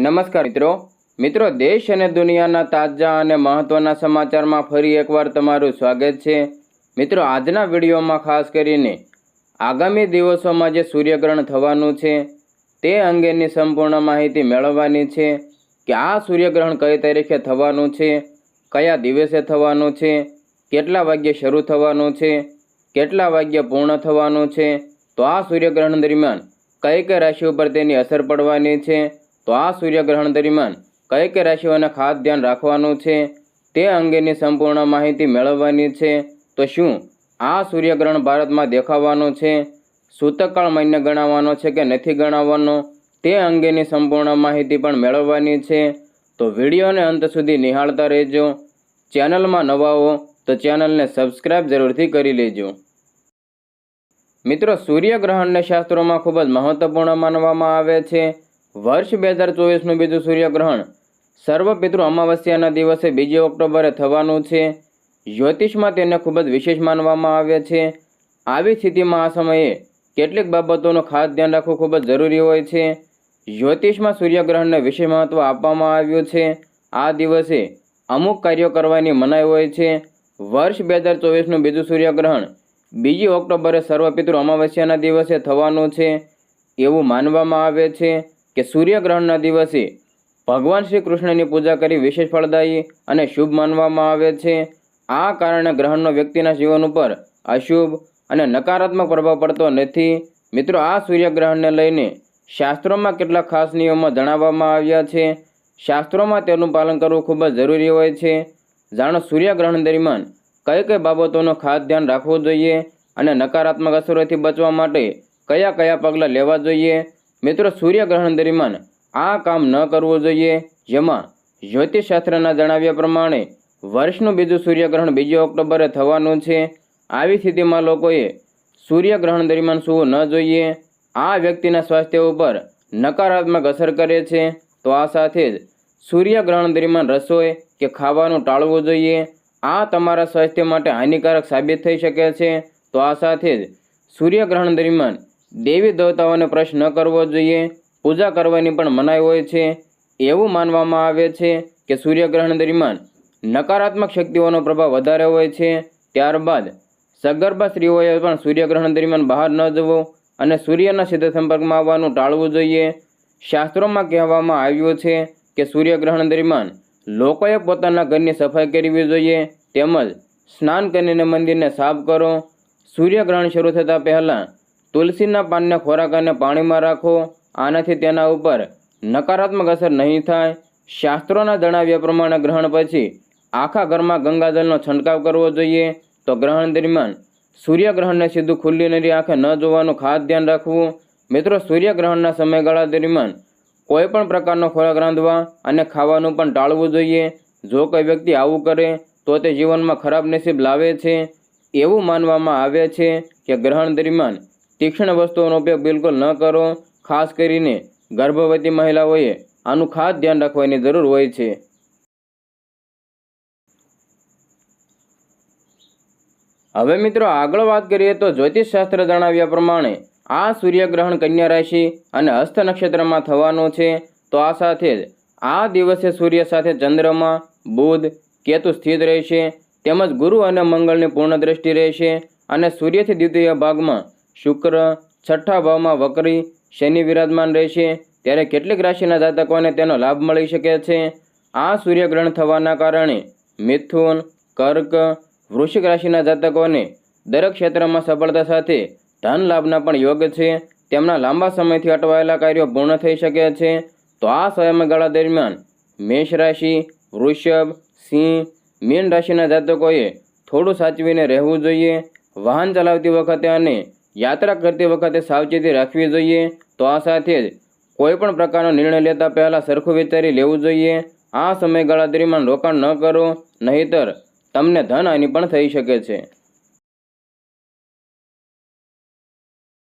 નમસ્કાર મિત્રો. મિત્રો, દેશ અને દુનિયાના તાજા અને મહત્વના સમાચારમાં ફરી એકવાર તમારું સ્વાગત છે. મિત્રો, આજના વિડીયોમાં ખાસ કરીને આગામી દિવસોમાં જે સૂર્યગ્રહણ થવાનું છે, તે અંગેની સંપૂર્ણ માહિતી મેળવવાની છે કે આ સૂર્યગ્રહણ કઈ તારીખે થવાનું છે, કયા દિવસે થવાનું છે, કેટલા વાગ્યે શરૂ થવાનું છે, કેટલા વાગ્યે પૂર્ણ થવાનું છે, તો આ સૂર્યગ્રહણ દરમિયાન કઈ કઈ રાશિ ઉપર તેની અસર પડવાની છે તો આ સૂર્યગ્રહણ દરમિયાન કઈ કઈ રાશિઓને ખાસ ધ્યાન રાખવાનું છે તે અંગેની સંપૂર્ણ માહિતી મેળવવાની છે. તો શું આ સૂર્યગ્રહણ ભારતમાં દેખાવાનું છે? સૂતકકાળ મહિને ગણાવવાનો છે કે નથી ગણાવવાનો? તે અંગેની સંપૂર્ણ માહિતી પણ મેળવવાની છે. તો વિડીયોને અંત સુધી નિહાળતા રહેજો. ચેનલમાં નવા હો તો ચેનલને સબસ્ક્રાઇબ જરૂરથી કરી લેજો. મિત્રો, સૂર્યગ્રહણને શાસ્ત્રોમાં ખૂબ જ મહત્વપૂર્ણ માનવામાં આવે છે. વર્ષ બે હજાર ચોવીસનું બીજું સૂર્યગ્રહણ. સર્વ પિતૃ અમાવસ્યાના દિવસે બીજી ઓક્ટોબરે થવાનું છે. જ્યોતિષમાં તેને ખૂબ જ વિશેષ માનવામાં આવે છે. આવી સ્થિતિમાં આ સમયે કેટલીક બાબતોનું ખાસ ધ્યાન રાખવું ખૂબ જ જરૂરી હોય છે. જ્યોતિષમાં સૂર્યગ્રહણને વિશેષ મહત્ત્વ આપવામાં આવ્યું છે. આ દિવસે અમુક કાર્યો કરવાની મનાઈ હોય છે. વર્ષ બે હજાર ચોવીસનું બીજું સૂર્યગ્રહણ બીજી ઓક્ટોબરે સર્વપિતૃ અમાવસ્યાના દિવસે થવાનું છે એવું માનવામાં આવે છે. કે સૂર્યગ્રહણના દિવસે ભગવાન શ્રી કૃષ્ણની પૂજા કરી વિશેષ ફળદાયી અને શુભ માનવામાં આવે છે. આ કારણે ગ્રહણનો વ્યક્તિના જીવન ઉપર અશુભ અને નકારાત્મક પ્રભાવ પડતો નથી. મિત્રો, આ સૂર્યગ્રહણને લઈને શાસ્ત્રોમાં કેટલાક ખાસ નિયમો જણાવવામાં આવ્યા છે. શાસ્ત્રોમાં તેનું પાલન કરવું ખૂબ જ જરૂરી હોય છે. જાણો, સૂર્યગ્રહણ દરમિયાન કઈ કઈ બાબતોનું ખાસ ધ્યાન રાખવું જોઈએ અને નકારાત્મક અસરોથી બચવા માટે કયા કયા પગલાં લેવા જોઈએ? મિત્રો સૂર્યગ્રહણ દરમિયાન આ કામ ન કરવું જોઈએ. જેમાં જ્યોતિષશાસ્ત્રના જણાવ્યા પ્રમાણે વર્ષનું બીજું સૂર્યગ્રહણ બીજી ઓક્ટોબરે થવાનું છે. આવી સ્થિતિમાં લોકોએ સૂર્યગ્રહણ દરમિયાન સૂવું ન જોઈએ. આ વ્યક્તિના સ્વાસ્થ્ય ઉપર નકારાત્મક અસર કરે છે. તો આ સાથે જ સૂર્યગ્રહણ દરમિયાન રસોઈ કે ખાવાનું ટાળવું જોઈએ. આ તમારા સ્વાસ્થ્ય માટે હાનિકારક સાબિત થઈ શકે છે. તો આ સાથે જ સૂર્યગ્રહણ દરમિયાન દેવી દેવતાઓને પ્રશ્ન ન કરવો જોઈએ. પૂજા કરવાની પણ મનાઈ હોય છે. એવું માનવામાં આવે છે કે સૂર્યગ્રહણ દરમિયાન નકારાત્મક શક્તિઓનો પ્રભાવ વધારે હોય છે. ત્યારબાદ સગર્ભા સ્ત્રીઓએ પણ સૂર્યગ્રહણ દરમિયાન બહાર ન જવું અને સૂર્યના સીધા સંપર્કમાં આવવાનું ટાળવું જોઈએ. શાસ્ત્રોમાં કહેવામાં આવ્યું છે કે સૂર્યગ્રહણ દરમિયાન લોકોએ પોતાના ઘરની સફાઈ કરવી જોઈએ તેમજ સ્નાન કરીને મંદિરને સાફ કરો. સૂર્યગ્રહણ શરૂ થતાં પહેલાં તુલસીના પાનને ખોરાક અને પાણીમાં રાખો. આનાથી તેના ઉપર નકારાત્મક અસર નહીં થાય. શાસ્ત્રોના જણાવ્યા પ્રમાણે ગ્રહણ પછી આખા ઘરમાં ગંગાજળનો છંટકાવ કરવો જોઈએ. તો ગ્રહણ દરમિયાન સૂર્યગ્રહણને સીધું ખુલ્લી નરી આંખે ન જોવાનું ખાસ ધ્યાન રાખવું. મિત્રો, સૂર્યગ્રહણના સમયગાળા દરમિયાન કોઈ પણ પ્રકારનો ખોરાક રાંધવા અને ખાવાનું પણ ટાળવું જોઈએ. જો કોઈ વ્યક્તિ આવું કરે, તો તે જીવનમાં ખરાબ નસીબ લાવે છે. એવું માનવામાં આવે છે કે ગ્રહણ દરમિયાન તીક્ષ્ણ વસ્તુઓનો ઉપયોગ બિલકુલ ન કરો. ખાસ કરીને ગર્ભવતી મહિલાઓએ આનું ખાસ ધ્યાન રાખવાની જરૂર હોય છે. હવે મિત્રો આગળ વાત કરીએ તો જ્યોતિષશાસ્ત્ર જણાવ્યા પ્રમાણે આ સૂર્યગ્રહણ કન્યા રાશિ અને હસ્ત નક્ષત્રમાં થવાનું છે. તો આ સાથે જ આ દિવસે સૂર્ય સાથે ચંદ્રમાં, બુધ, કેતુ સ્થિત રહેશે. તેમજ ગુરુ અને મંગળની પૂર્ણ દ્રષ્ટિ રહેશે અને સૂર્યથી દ્વિતીય ભાગમાં શુક્ર છઠ્ઠા ભાવમાં વકરી શનિ વિરાજમાન રહેશે. ત્યારે કેટલીક રાશિના જાતકોને તેનો લાભ મળી શકે છે. આ સૂર્યગ્રહણ થવાના કારણે મિથુન, કર્ક, વૃશ્ચિક રાશિના જાતકોને દરેક ક્ષેત્રમાં સફળતા સાથે ધન લાભના પણ યોગ છે. તેમના લાંબા સમયથી અટવાયેલા કાર્યો પૂર્ણ થઈ શકે છે. તો આ સમયગાળા દરમિયાન મેષ રાશિ, વૃષભ, સિંહ, મીન રાશિના જાતકોએ થોડું સાચવીને રહેવું જોઈએ. વાહન ચલાવતી વખતે અને યાત્રા કરતી વખતે સાવચેતી રાખવી જોઈએ. તો આ સાથે જ કોઈપણ પ્રકારનો નિર્ણય લેતા પહેલાં સરખું વિચારી લેવું જોઈએ. આ સમયગાળા દરમિયાન રોકાણ ન કરો, નહીતર તમને ધનહાનિ પણ થઈ શકે છે.